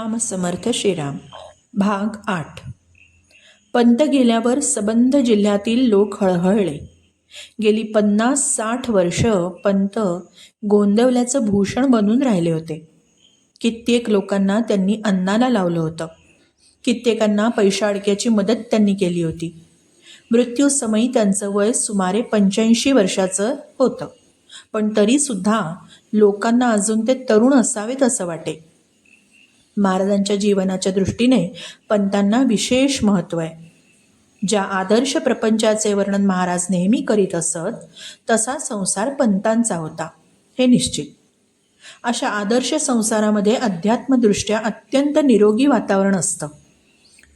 राम समर्थ श्रीराम. भाग आठ. पंत गेल्यावर सबंध जिल्ह्यातील लोक हळहळले. गेली पन्नास साठ वर्ष पंत गोंदवल्याचं भूषण बनून राहिले होते. कित्येक लोकांना त्यांनी अन्नाला लावलं होतं. कित्येकांना पैशाडक्याची मदत त्यांनी केली होती. मृत्यूसमयी त्यांचं वय सुमारे पंच्याऐंशी वर्षाचं होतं. पण तरीसुद्धा लोकांना अजून ते तरुण असावेत असं वाटे. महाराजांच्या जीवनाच्या दृष्टीने पंतांना विशेष महत्त्व आहे. ज्या आदर्श प्रपंचाचे वर्णन महाराज नेहमी करीत असत तसा संसार पंतांचा होता हे निश्चित. अशा आदर्श संसारामध्ये अध्यात्मदृष्ट्या अत्यंत निरोगी वातावरण असतं.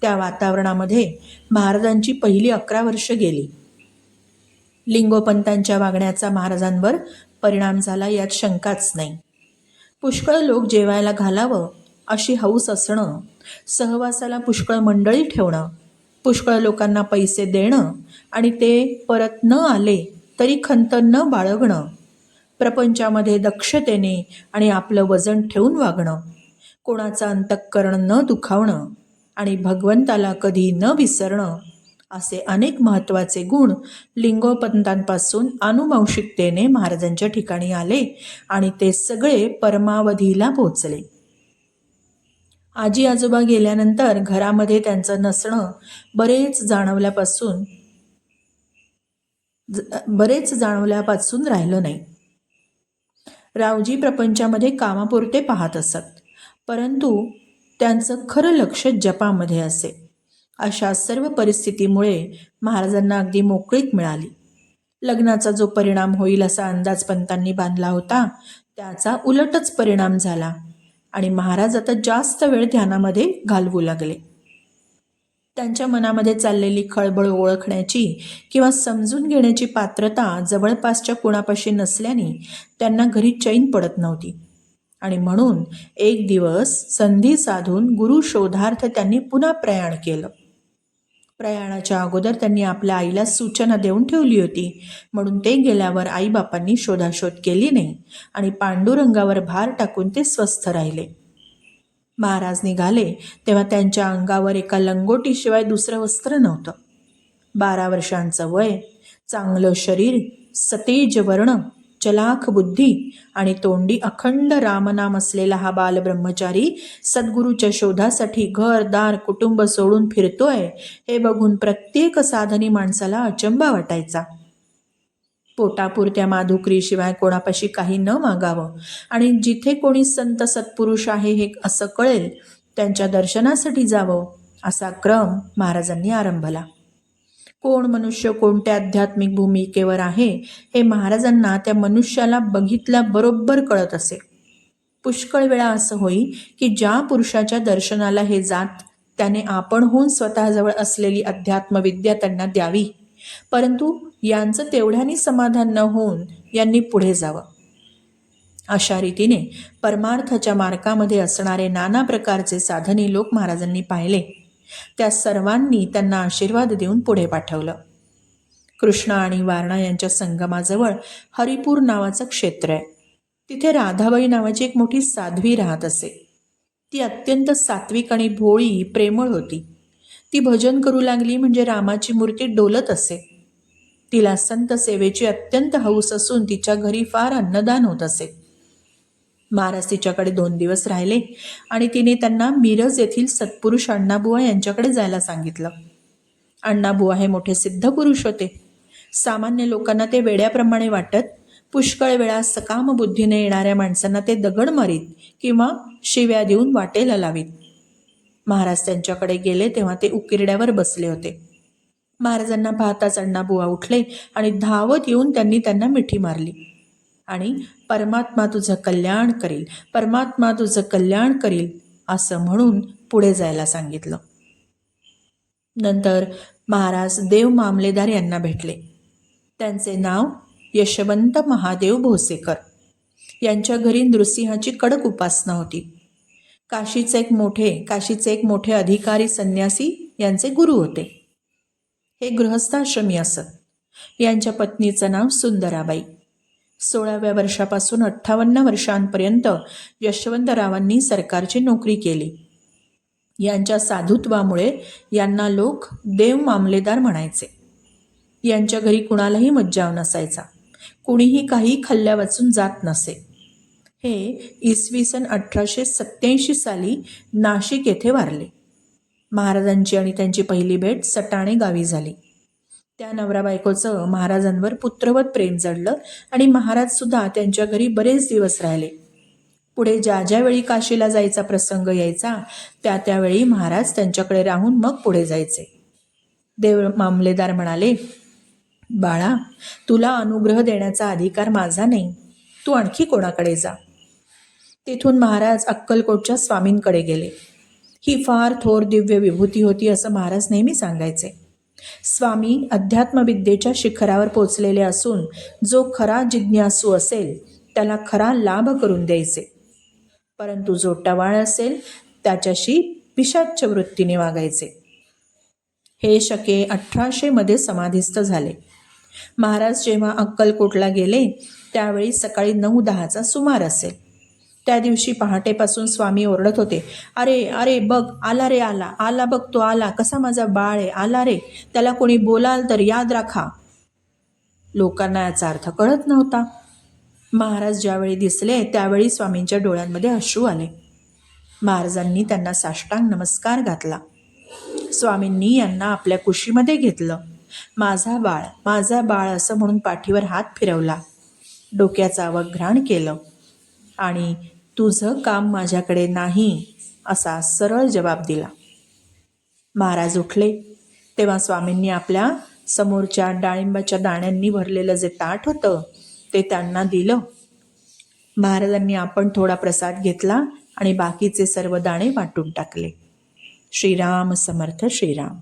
त्या वातावरणामध्ये महाराजांची पहिली अकरा वर्ष गेली. लिंगोपंतांच्या वागण्याचा महाराजांवर परिणाम झाला यात शंकाच नाही. पुष्कळ लोक जेवायला घालावं अशी हौस असणं सहवासाला पुष्कळ मंडळी ठेवणं पुष्कळ लोकांना पैसे देणं आणि ते परत न आले तरी खंत न बाळगणं प्रपंचामध्ये दक्षतेने आणि आपलं वजन ठेवून वागणं कोणाचं अंतःकरण न दुखावणं आणि भगवंताला कधी न विसरणं असे अनेक महत्त्वाचे गुण लिंगोपंतांपासून अनुवंशिकतेने महाराजांच्या ठिकाणी आले आणि ते सगळे परमावधीला पोचले. आजी आजोबा गेल्यानंतर घरामध्ये त्यांचं नसणं बरेच जाणवल्यापासून ज- बरेच जाणवल्यापासून राहिलं नाही. रावजी प्रपंचामध्ये कामापुरते पाहत असत परंतु त्यांचं खरं लक्ष जपामध्ये असे. अशा सर्व परिस्थितीमुळे महाराजांना अगदी मोकळीक मिळाली. लग्नाचा जो परिणाम होईल असा अंदाज पंतांनी बांधला होता त्याचा उलटच परिणाम झाला. आणि महाराज आता जास्त वेळ ध्यानामध्ये घालवू लागले. त्यांच्या मनामध्ये चाललेली खळबळ ओळखण्याची किंवा समजून घेण्याची पात्रता जवळपासच्या कुणापाशी नसल्याने त्यांना घरी चैन पडत नव्हती. आणि म्हणून एक दिवस संधी साधून गुरु शोधार्थ त्यांनी पुन्हा प्रयाण केलं. प्रयाणाच्या अगोदर त्यांनी आपल्या आईला सूचना देऊन ठेवली होती. म्हणून ते गेल्यावर आईबापांनी शोधाशोध केली नाही आणि पांडुरंगावर भार टाकून ते स्वस्थ राहिले. महाराज निघाले तेव्हा त्यांच्या अंगावर एका लंगोटीशिवाय दुसरं वस्त्र नव्हतं. बारा वर्षांचं वय चांगलं शरीर सतेज वर्ण चलाख बुद्धी आणि तोंडी अखंड रामनाम असलेला हा बालब्रह्मचारी सद्गुरूच्या शोधासाठी घर दार कुटुंब सोडून फिरतोय हे बघून प्रत्येक साधनी माणसाला अचंबा वाटायचा. पोटापुरत्या माधुकरीशिवाय कोणापाशी काही न मागावं. आणि जिथे कोणी संत सत्पुरुष आहे हे असं कळेल त्यांच्या दर्शनासाठी जावं असा क्रम महाराजांनी आरंभला. कोण मनुष्य कोणत्या आध्यात्मिक भूमिकेवर आहे हे महाराजांना त्या मनुष्याला बघितल्याबरोबर कळत असे. पुष्कळ वेळा असं होई की ज्या पुरुषाच्या दर्शनाला हे जात त्याने आपणहून स्वतःजवळ असलेली अध्यात्मविद्या त्यांना द्यावी. परंतु यांचं तेवढ्याने समाधान न होऊन यांनी पुढे जावं. अशा रीतीने परमार्थाच्या मार्गामध्ये असणारे नाना प्रकारचे साधनी लोक महाराजांनी पाहिले. त्या सर्वांनी त्यांना आशीर्वाद देऊन पुढे पाठवलं. कृष्णा आणि वारणा यांच्या संगमाजवळ हरिपूर नावाचं क्षेत्र आहे. तिथे राधाबाई नावाची एक मोठी साध्वी राहत असे. ती अत्यंत सात्विक आणि भोळी प्रेमळ होती. ती भजन करू लागली म्हणजे रामाची मूर्ती डोलत असे. तिला संत सेवेची अत्यंत हौस असून तिच्या घरी फार अन्नदान होत असे. महाराज तिच्याकडे दोन दिवस राहिले आणि तिने त्यांना मिरज येथील सत्पुरुष अण्णाबुवा यांच्याकडे जायला सांगितलं. अण्णाबुवा हे मोठे सिद्ध पुरुष होते. सामान्य लोकांना ते वेड्याप्रमाणे वाटत पुष्कळ वेळा सकाम बुद्धीने येणाऱ्या माणसांना ते दगड मारीत किंवा शिव्या देऊन वाटेला लावीत. महाराज त्यांच्याकडे गेले तेव्हा ते उकिरड्यावर बसले होते. महाराजांना पाहताच अण्णाबुवा उठले आणि धावत येऊन त्यांनी त्यांना मिठी मारली. आणि परमात्मा तुझं कल्याण करील. परमात्मा तुझं कल्याण करील असं म्हणून पुढे जायला सांगितलं. नंतर महाराज देव मामलेदार यांना भेटले. त्यांचे नाव यशवंत महादेव भोसेकर. यांच्या घरी नृसिंहाची कडक उपासना होती. काशीचे एक मोठे काशीचे एक मोठे अधिकारी संन्यासी यांचे गुरु होते. हे गृहस्थाश्रमी असत. यांच्या पत्नीचं नाव सुंदराबाई. सोळाव्या वर्षापासून अठ्ठावन्न वर्षांपर्यंत यशवंतरावांनी सरकारची नोकरी केली. यांच्या साधुत्वामुळे यांना लोक देव मामलेदार म्हणायचे. यांच्या घरी कुणालाही मज्जाव नसायचा. कुणीही काही खाल्ल्या वाचून जात नसे. हे इसवी सन अठराशे सत्याऐंशी साली नाशिक येथे वारले. महाराजांची आणि त्यांची पहिली भेट सटाणे गावी झाली. त्या नवरा बायकोचं महाराजांवर पुत्रवत प्रेम जडलं आणि महाराज सुद्धा त्यांच्या घरी बरेच दिवस राहिले. पुढे ज्या ज्यावेळी काशीला जायचा प्रसंग यायचा त्या त्यावेळी महाराज त्यांच्याकडे राहून मग पुढे जायचे. देव मामलेदार म्हणाले बाळा तुला अनुग्रह देण्याचा अधिकार माझा नाही. तू आणखी कोणाकडे जा. तिथून महाराज अक्कलकोटच्या स्वामींकडे गेले. ही फार थोर दिव्य विभूती होती असं महाराज नेहमी सांगायचे. स्वामी अध्यात्मविद्येच्या शिखरावर पोचलेले असून जो खरा जिज्ञासू असेल त्याला खरा लाभ करून द्यायचे. परंतु जो टवाळ असेल त्याच्याशी पिशाच्च वृत्तीने वागायचे. हे शके अठराशे मध्ये समाधिस्थ झाले. महाराज जेव्हा अक्कलकोटला गेले त्यावेळी सकाळी नऊ दहाचा सुमार असेल. त्या दिवशी पहाटेपासून स्वामी ओरडत होते. अरे अरे बघ आला रे आला. आला बघ तो आला. कसा माझा बाळ आहे. आला रे. त्याला कोणी बोलाल तर याद राखा. लोकांना याचा अर्थ कळत नव्हता. महाराज ज्यावेळी दिसले त्यावेळी स्वामींच्या डोळ्यांमध्ये अश्रू आले. महाराजांनी त्यांना साष्टांग नमस्कार घातला. स्वामींनी यांना आपल्या कुशीमध्ये घेतलं. माझा बाळ माझा बाळ असं म्हणून पाठीवर हात फिरवला. डोक्याचं अवघ्राण केलं. आणि तुझं काम माझ्याकडे नाही असा सरळ जबाब दिला. महाराज उठले. तेव्हा स्वामींनी आपल्या समोरच्या डाळिंबाच्या दाण्यांनी भरलेलं जे ताट होतं ते त्यांना दिलं. महाराजांनी आपण थोडा प्रसाद घेतला आणि बाकीचे सर्व दाणे वाटून टाकले. श्रीराम समर्थ श्रीराम.